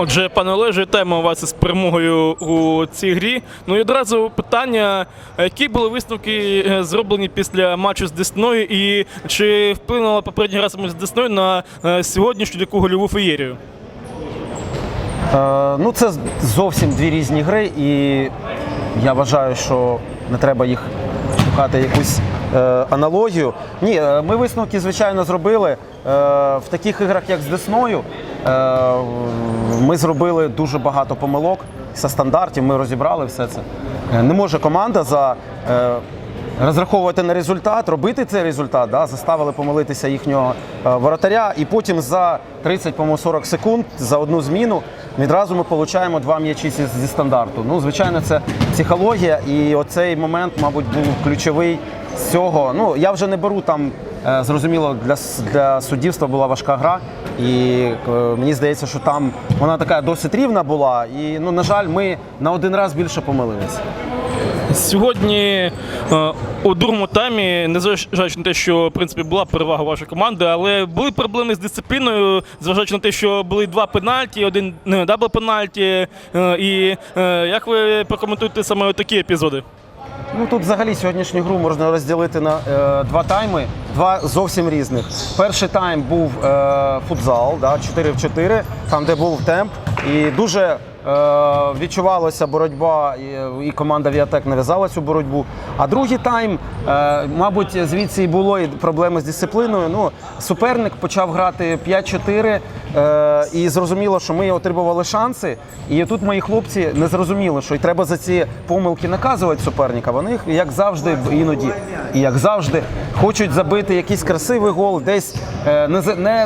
Отже, пане Олеже, у вас із перемогою у цій грі. Ну і одразу питання: які були висновки е, зроблені після матчу з Десною, і чи вплинула попередня гра з Десною на е, сьогоднішню таку гольову феєрію? Е, ну, це зовсім дві різні гри, і я вважаю, що не треба їх шукати якусь е, аналогію. Ні, ми висновки, звичайно, зробили. В таких іграх, як з Десною, ми зробили дуже багато помилок зі стандартів, ми розібрали все це. Е, Не може команда за. Е, розраховувати на результат, робити цей результат, да, заставили помилитися їхнього е, воротаря, і потім за 30, по-моєму, 40 секунд за одну зміну відразу ми отримуємо два м'ячі зі, стандарту. Ну, звичайно, це психологія, і оцей момент, мабуть, був ключовий з цього. Ну, я вже не беру там. е, Зрозуміло, для, для суддівства була важка гра, і е, мені здається, що там вона така досить рівна була. І ну, на жаль, ми на один раз більше помилилися. Сьогодні е, у другому таймі, незважаючи на те, що в принципі була перевага вашої команди, але були проблеми з дисципліною, зважаючи на те, що були два пенальті, один не, дабл пенальті. Е, і як ви прокоментуєте саме такі епізоди? Ну тут взагалі сьогоднішню гру можна розділити на е, два тайми, два зовсім різних. Перший тайм був е, футзал, да, 4 в 4, там де був темп, і дуже відчувалася боротьба, і, і команда Віатек нав'язала цю боротьбу. А другий тайм, е, мабуть, звідси і було і проблеми з дисципліною. Ну, суперник почав грати 5-4, е, і зрозуміло, що ми отримували шанси. І тут мої хлопці не зрозуміли, що й треба за ці помилки наказувати суперника. Вони, як завжди, іноді, і як завжди, хочуть забити якийсь красивий гол, десь е,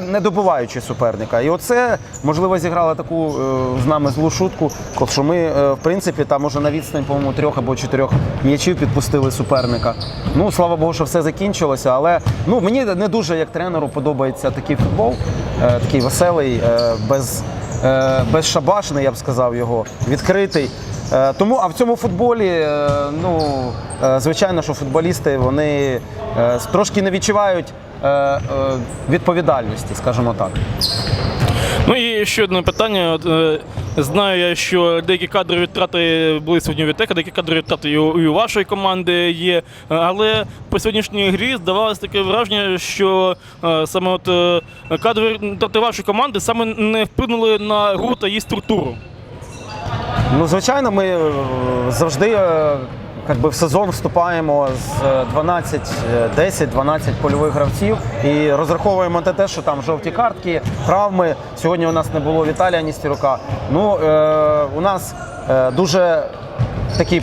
не, добиваючи суперника. І оце, можливо, зіграло таку е, з нами злу шутку, що ми, е, в принципі, там може на відстань, по-моєму, трьох або чотирьох м'ячів підпустили суперника. Ну, слава Богу, що все закінчилося. Але ну, мені не дуже як тренеру подобається такий футбол, е, такий веселий, е, без, безшабашний, я б сказав його, відкритий. Тому, а в цьому футболі, ну, звичайно, що футболісти вони трошки не відчувають відповідальності, скажімо так. Ну і ще одне питання. Е, Знаю я, що деякі кадрові втрати були сьогодні у Вітека, деякі кадрові втрати і у, і у вашої команди є. Е, Але по сьогоднішній грі здавалося таке враження, що е, саме от е, кадрові втрати вашої команди саме не вплинули на гру та її структуру. Ну, звичайно, ми е, завжди як би, в сезон вступаємо з е, 12, е, 10-12 польових гравців і розраховуємо на те, що там жовті картки, травми. Сьогодні у нас не було Віталія Ністерука. Ну, е, у нас дуже такий,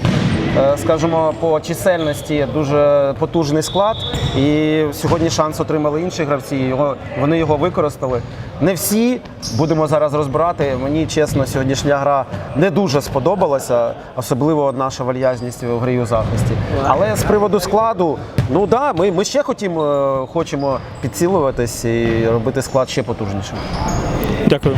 е, скажімо, по чисельності дуже потужний склад. І сьогодні шанс отримали інші гравці. Його, вони його використали. Не всі будемо зараз розбирати. Мені чесно, сьогоднішня гра не дуже сподобалася, особливо наша вальязність в грі у захисті. Але з приводу складу, ну да, ми, ми ще хотімо, е, хочемо підцілюватись і робити склад ще потужнішим. Дякую.